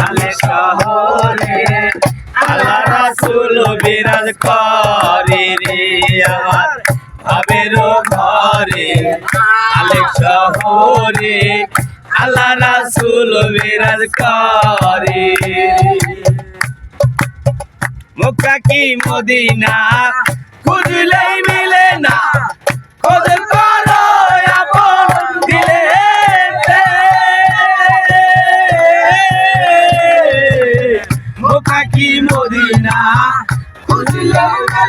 আলে শহরে আল্লাহ রাসূল বিরাজ করে রে আমার ভাবের ঘরে। আলে শহরে আল্লাহ রাসূল বিরাজ করে মক্কা কি মদিনা? খুঁজলেই মিলে না।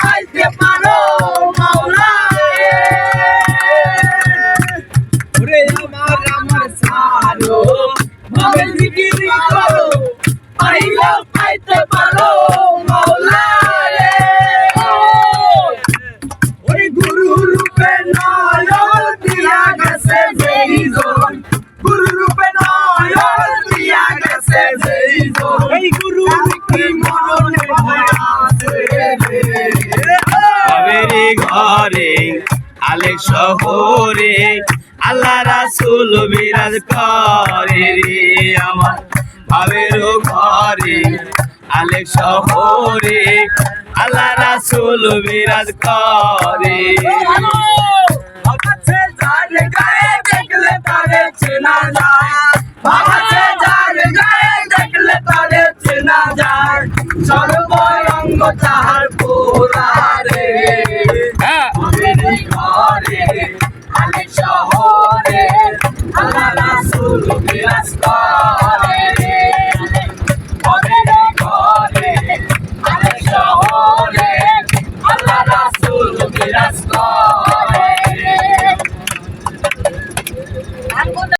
পাইতে পারো মাওলা ওরে আমার আমার সারো তুমি জিকির করো পাইলা পাইতে পারো মাওলা রে ওই গুরু রূপে নয়ন দিয়া গেছে যেই জন গুরু রূপে নয়ন দিয়া গেছে যেই জন এই গুরু কি মননে ভয় আছে ঘরে, আলেক শহরে, আল্লাহ রাসুল বিরাজ করে রে আমার ভাবের ঘরে, আলেক শহরে, আল্লাহ রাসুল বিরাজ করে চেনা যায় চেনা যায় সর্বঙ্গ তাহার পোড়ারে বাবেরি ঘরে আলেক শহরে আল্লাহ রাসুল